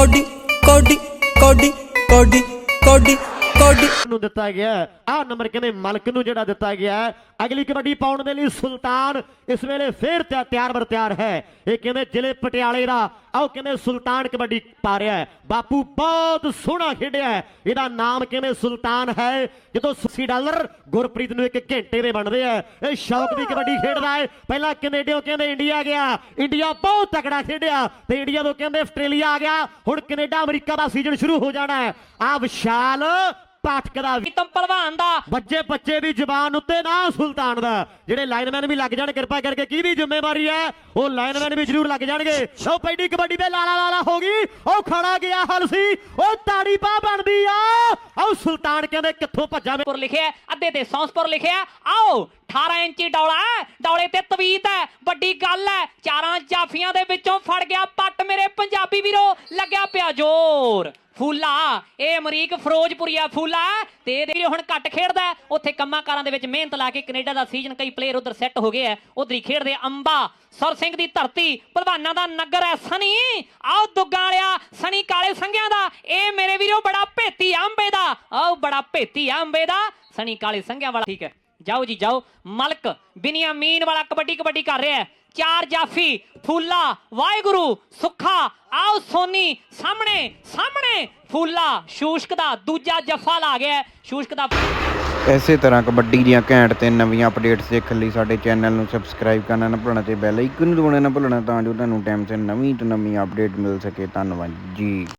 Cody ਕੋਡੀ ਕੋਡੀ ਕੋਡੀ ਕੋਡੀ ਕੋਡੀ ਨੂੰ ਦਿੱਤਾ ਗਿਆ ਆ ਨੰਬਰ ਕਹਿੰਦੇ ਮਲਕ ਨੂੰ ਜਿਹੜਾ ਦਿੱਤਾ ਗਿਆ ਅਗਲੀ ਕਬੱਡੀ ਪਾਉਣ ਦੇ ਲਈ ਸੁਲਤਾਨ ਇਸ ਵੇਲੇ ਫੇਰ ਤਿਆਰ ਬਰ ਤਿਆਰ ਹੈ। ਇਹ ਕਹਿੰਦੇ ਜ਼ਿਲ੍ਹੇ ਪਟਿਆਲੇ ਦਾ। ਆਓ ਕਹਿੰਦੇ ਸੁਲਤਾਨ ਕਬੱਡੀ ਪਾ ਰਿਹਾ ਹੈ। ਬਾਪੂ ਬਹੁਤ ਸੋਹਣਾ ਖੇਡਿਆ ਇਹਦਾ ਨਾਮ ਕਹਿੰਦੇ ਸੁਲਤਾਨ ਹੈ। ਜਦੋਂ 80 ਡਾਲਰ ਗੁਰਪ੍ਰੀਤ ਨੂੰ ਇੱਕ ਘੰਟੇ ਦੇ ਬਣਦੇ ਆ, ਇਹ ਸ਼ੌਕ ਦੀ ਕਬੱਡੀ ਖੇਡਦਾ ਹੈ। ਪਹਿਲਾਂ ਕੈਨੇਡੀਓ ਕਹਿੰਦੇ ਇੰਡੀਆ ਗਿਆ। ਇੰਡੀਆ ਬਹੁਤ ਤਕੜਾ ਖੇਡਿਆ। ਤੇ ਇੰਡੀਆ ਤੋਂ ਕਹਿੰਦੇ ਆਸਟ੍ਰੇਲੀਆ ਆ ਗਿਆ। ਹੁਣ ਕੈਨੇਡਾ ਅਮਰੀਕਾ ਦਾ ਸੀਜ਼ਨ ਸ਼ੁਰੂ ਹੋ ਜਾਣਾ ਹੈ। ਆ ਵਿਸ਼ਾਲ ਪਾਠਕ ਦਾ ਵੀ। ਪ੍ਰੀਤਮ ਪਹਿਲਵਾਨ ਦਾ। ਬੱਚੇ ਬੱਚੇ ਦੀ ਜ਼ੁਬਾਨ ਉੱਤੇ ਨਾ ਸੁਲਤਾਨ ਦਾ। ਜਿਹੜੇ ਲਾਈਨਮੈਨ ਵੀ ਲੱਗ ਜਾਣ ਕਿਰਪਾ ਕਰਕੇ ਕਿਹਦੀ ਜ਼ਿੰਮੇਵਾਰੀ ਹੈ? ਉਹ ਲਾਈਨਮੈਨ ਵੀ ਜ਼ਰੂਰ ਲੱਗ ਜਾਣਗੇ। ਲਓ ਪਹਿਲੀ ਕਬੱਡੀ ਤੇ ਲਾਲਾ ਲਾਲਾ ਹੋ ਗਈ। ਉਹ ਖੜਾ ਗਿਆ ਹਲਸੀ ਉਹ ਤਾੜੀ ਪਾ ਬਣਦੀ ਆ। ਉਹ ਸੁਲਤਾਨ ਕਹਿੰਦੇ ਕਿੱਥੋਂ ਭੱਜਾਂ ਮੈਂ ਪੁਰ ਲਿਖਿਆ ਹੈ, ਅੱਧੇ ਤੇ ਸੌਂਸਪੁਰ ਲਿਖਿਆ ਹੈ। ਆਓ 18 ਇੰਚੀ ਡੌਲਾ ਹੈ, ਡੌਲੇ ਤੇ ਤਵੀਤ ਹੈ ਵੱਡੀ ਗੱਲ ਹੈ ਚਾਰਾਂ ਜਾਫੀਆਂ ਦੇ ਵਿੱਚੋਂ ਫੜ ਗਿਆ ਪੱਟ ਮੇਰੇ ਪੰਜਾਬੀ ਵੀਰੋ ਲੱਗਿਆ ਪਿਆ ਜ਼ੋਰ ਫੂਲਾ ਇਹ ਅਮਰੀਕ ਫਿਰੋਜ਼ਪੁਰੀਆ ਫੂਲਾ ਹੈ, ਤੇ ਇਹਦੇ ਵੀਰੋ ਹੁਣ ਘੱਟ ਖੇਡਦਾ ਹੈ। ਉੱਥੇ ਕੰਮਾਂ ਕਾਰਾਂ ਦੇ ਵਿੱਚ ਮਿਹਨਤ ਲਾ ਕੇ ਕੈਨੇਡਾ ਦਾ ਸੀਜ਼ਨ ਕਈ ਪਲੇਅਰ ਉਧਰ ਸੈੱਟ ਹੋ ਗਏ ਆ ਉਧਰ ਹੀ ਖੇਡਦੇ ਆ ਅੰਬਾ ਸਰ ਸਿੰਘ ਦੀ ਧਰਤੀ ਭਲਵਾਨਾਂ ਦਾ ਨਗਰ ਹੈ ਸਨੀ ਆਓ ਦੁੱਗਾਂ ਵਾਲਿਆ ਸਨੀ ਕਾਲੇ ਸੰਘਿਆਂ ਦਾ ਇਹ ਮੇਰੇ ਵੀਰੋ ਬੜਾ ਆਓ ਬੜਾ ਭੇਤੀ ਆ ਅੰਬੇ ਦਾ। ਸਣੀ ਕਾਲੇ ਸੰਘਿਆਂ ਵਾਲਾ। ਠੀਕ ਹੈ। ਜਾਓ ਜੀ, ਜਾਓ। ਮਲਕ ਬਿਨੀਆਮੀਨ ਵਾਲਾ ਕਬੱਡੀ ਕਬੱਡੀ ਕਰ ਰਿਹਾ ਹੈ। ਚਾਰ ਜਾਫੀ, ਫੂਲਾ, ਵਾਹਿਗੁਰੂ, ਸੁੱਖਾ, ਆਓ ਸੋਨੀ, ਸਾਹਮਣੇ ਸਾਹਮਣੇ, ਫੂਲਾ, ਸ਼ੂਸ਼ਕ ਦਾ ਦੂਜਾ ਜੱਫਾ ਲਾ ਗਿਆ ਸ਼ੂਸ਼ਕ ਦਾ ਇਸੇ ਤਰ੍ਹਾਂ ਕਬੱਡੀ ਦੀਆਂ ਘੈਂਟ ਤੇ ਨਵੀਆਂ ਅਪਡੇਟਸ ਦੇਖਣ ਲਈ ਸਾਡੇ ਚੈਨਲ ਨੂੰ ਸਬਸਕ੍ਰਾਈਬ ਕਰਨਾ ਨਾ ਭੁੱਲਣਾ ਤੇ ਬੈਲ ਆਈਕਨ ਨੂੰ ਦਬਾਉਣਾ ਨਾ ਭੁੱਲਣਾ ਤਾਂ ਜੋ ਤੁਹਾਨੂੰ ਟਾਈਮ ਸਿਰ ਨਵੀਂ ਤੋਂ ਨਵੀਂ ਅਪਡੇਟ ਮਿਲ ਸਕੇ। ਧੰਨਵਾਦ ਜੀ।